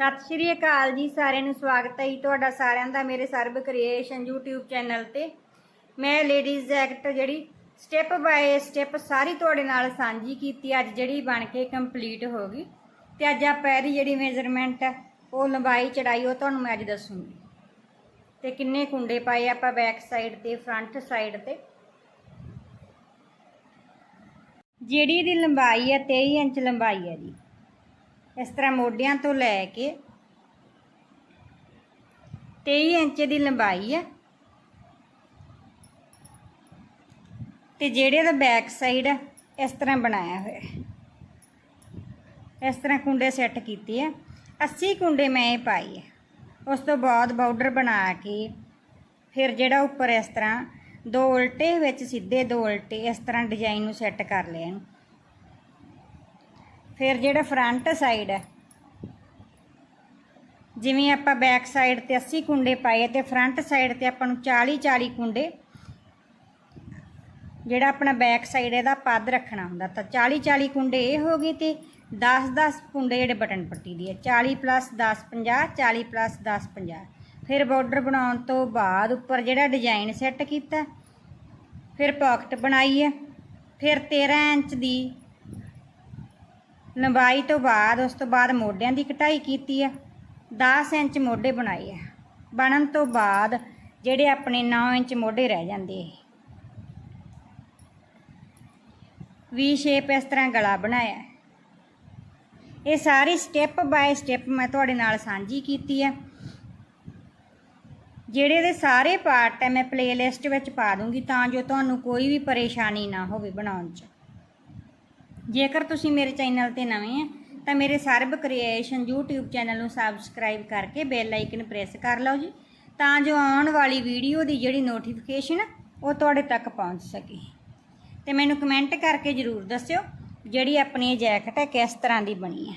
ਸਤਿ ਸ਼੍ਰੀ ਅਕਾਲ ਜੀ, ਸਾਰਿਆਂ ਨੂੰ ਸਵਾਗਤ ਹੈ ਜੀ ਤੁਹਾਡਾ ਸਾਰਿਆਂ ਦਾ ਮੇਰੇ ਸਰਬ ਕ੍ਰੀਏਸ਼ਨ YouTube ਚੈਨਲ ਤੇ। ਮੈਂ ਲੇਡੀਜ਼ ਐਕਟ ਜਿਹੜੀ ਸਟੈਪ ਬਾਏ ਸਟੈਪ ਸਾਰੀ ਤੁਹਾਡੇ ਨਾਲ ਸਾਂਝੀ ਕੀਤੀ, ਅੱਜ ਜਿਹੜੀ ਬਣ ਕੇ ਕੰਪਲੀਟ ਹੋ ਗਈ। ਤੇ ਅੱਜ ਆਪਾਂ ਇਹਦੀ ਜਿਹੜੀ ਮੇਜ਼ਰਮੈਂਟ ਹੈ, ਉਹ ਲੰਬਾਈ, ਚੜਾਈ, ਉਹ ਤੁਹਾਨੂੰ ਮੈਂ ਅੱਜ ਦੱਸੂਗੀ। ਤੇ ਕਿੰਨੇ ਕੁੰਡੇ ਪਾਏ ਆਪਾਂ ਬੈਕ ਸਾਈਡ ਤੇ ਫਰੰਟ ਸਾਈਡ ਤੇ। ਜਿਹੜੀ ਦੀ ਲੰਬਾਈ ਹੈ 23 ਇੰਚ ਲੰਬਾਈ ਹੈ ਜੀ। ਇਸ ਤਰ੍ਹਾਂ ਮੋਢਿਆਂ ਤੋਂ ਲੈ ਕੇ 23 ਇੰਚ ਦੀ ਲੰਬਾਈ ਆ। ਤੇ ਜਿਹੜੇ ਦਾ ਬੈਕ ਸਾਈਡ ਆ, ਇਸ ਤਰ੍ਹਾਂ ਬਣਾਇਆ ਹੋਇਆ। ਇਸ ਤਰ੍ਹਾਂ ਕੁੰਡੇ ਸੈੱਟ ਕੀਤੇ ਆ। 80 ਕੁੰਡੇ ਮੈਂ ਇਹ ਪਾਈ ਆ। ਉਸ ਤੋਂ ਬਾਅਦ ਬਾਰਡਰ ਬਣਾ ਕੇ ਫਿਰ ਜਿਹੜਾ ਉੱਪਰ ਇਸ ਤਰ੍ਹਾਂ ਦੋ ਉਲਟੇ ਵਿੱਚ ਸਿੱਧੇ ਦੋ ਉਲਟੇ ਇਸ ਤਰ੍ਹਾਂ ਡਿਜ਼ਾਈਨ ਨੂੰ ਸੈੱਟ ਕਰ ਲਿਆ ਇਹਨੂੰ। ਫਿਰ ਜਿਹੜਾ ਫਰੰਟ ਸਾਈਡ ਹੈ। ਜਿਵੇਂ ਆਪਾਂ ਬੈਕ ਸਾਈਡ ਤੇ 80 ਕੁੰਡੇ ਪਾਏ ਤੇ ਫਰੰਟ ਸਾਈਡ ਤੇ ਆਪਾਂ ਨੂੰ 40 40 ਕੁੰਡੇ, ਜਿਹੜਾ ਆਪਣਾ ਬੈਕ ਸਾਈਡ ਇਹਦਾ ਪੱਦ ਰੱਖਣਾ ਹੁੰਦਾ। ਤਾਂ 40 40 ਕੁੰਡੇ ਇਹ ਹੋ ਗਏ ਤੇ 10 10 ਕੁੰਡੇ ਜਿਹੜੇ ਬਟਨ ਪੱਟੀ ਦੀ ਹੈ। 40 10 50 40 10 50 ਫਿਰ ਬਾਰਡਰ ਬਣਾਉਣ ਤੋਂ ਬਾਅਦ ਉੱਪਰ ਜਿਹੜਾ ਡਿਜ਼ਾਈਨ ਸੈੱਟ ਕੀਤਾ, ਫਿਰ ਪਾਕਟ ਬਣਾਈ ਹੈ। ਫਿਰ 13 ਇੰਚ ਦੀ ਲੰਬਾਈ ਤੋਂ ਬਾਅਦ ਉਸ ਤੋਂ ਬਾਅਦ ਮੋਢਿਆਂ ਦੀ ਕਟਾਈ ਕੀਤੀ ਆ। 10 ਇੰਚ ਮੋਢੇ ਬਣਾਏ ਆ। ਬਣਨ ਤੋਂ ਬਾਅਦ ਜਿਹੜੇ ਆਪਣੇ 9 ਇੰਚ ਮੋਢੇ ਰਹਿ ਜਾਂਦੇ ਇਹ ਵੀ ਸ਼ੇਪ ਇਸ ਤਰ੍ਹਾਂ ਗਲਾ ਬਣਾਇਆ। ਇਹ ਸਾਰੀ ਸਟੈਪ ਬਾਏ ਸਟੈਪ ਮੈਂ ਤੁਹਾਡੇ ਨਾਲ ਸਾਂਝੀ ਕੀਤੀ ਹੈ ਜਿਹੜੇ ਦੇ ਸਾਰੇ ਪਾਰਟ ਹੈ ਮੈਂ ਪਲੇਲਿਸਟ ਵਿੱਚ ਪਾ ਦੂੰਗੀ ਤਾਂ ਜੋ ਤੁਹਾਨੂੰ ਕੋਈ ਵੀ ਪਰੇਸ਼ਾਨੀ ਨਾ ਹੋਵੇ ਬਣਾਉਣ 'ਚ। ਜੇਕਰ ਤੁਸੀਂ ਮੇਰੇ ਚੈਨਲ ਤੇ ਨਵੇਂ ਆ, ਤਾਂ ਮੇਰੇ ਸਰਬ ਕ੍ਰੀਏਸ਼ਨ YouTube ਚੈਨਲ ਨੂੰ ਸਬਸਕ੍ਰਾਈਬ ਕਰਕੇ ਬੈਲ ਆਈਕਨ ਪ੍ਰੈਸ ਕਰ ਲਓ ਜੀ, ਤਾਂ ਜੋ ਆਉਣ ਵਾਲੀ ਵੀਡੀਓ ਦੀ ਜਿਹੜੀ ਨੋਟੀਫਿਕੇਸ਼ਨ ਉਹ ਤੁਹਾਡੇ ਤੱਕ ਪਹੁੰਚ ਸਕੇ। ਤੇ ਮੈਨੂੰ ਕਮੈਂਟ ਕਰਕੇ ਜਰੂਰ ਦੱਸਿਓ, ਜਿਹੜੀ ਆਪਣੀ ਇਹ ਜੈਕਟ ਹੈ ਕਿਸ ਤਰ੍ਹਾਂ ਦੀ ਬਣੀ ਹੈ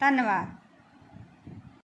ਧੰਨਵਾਦ।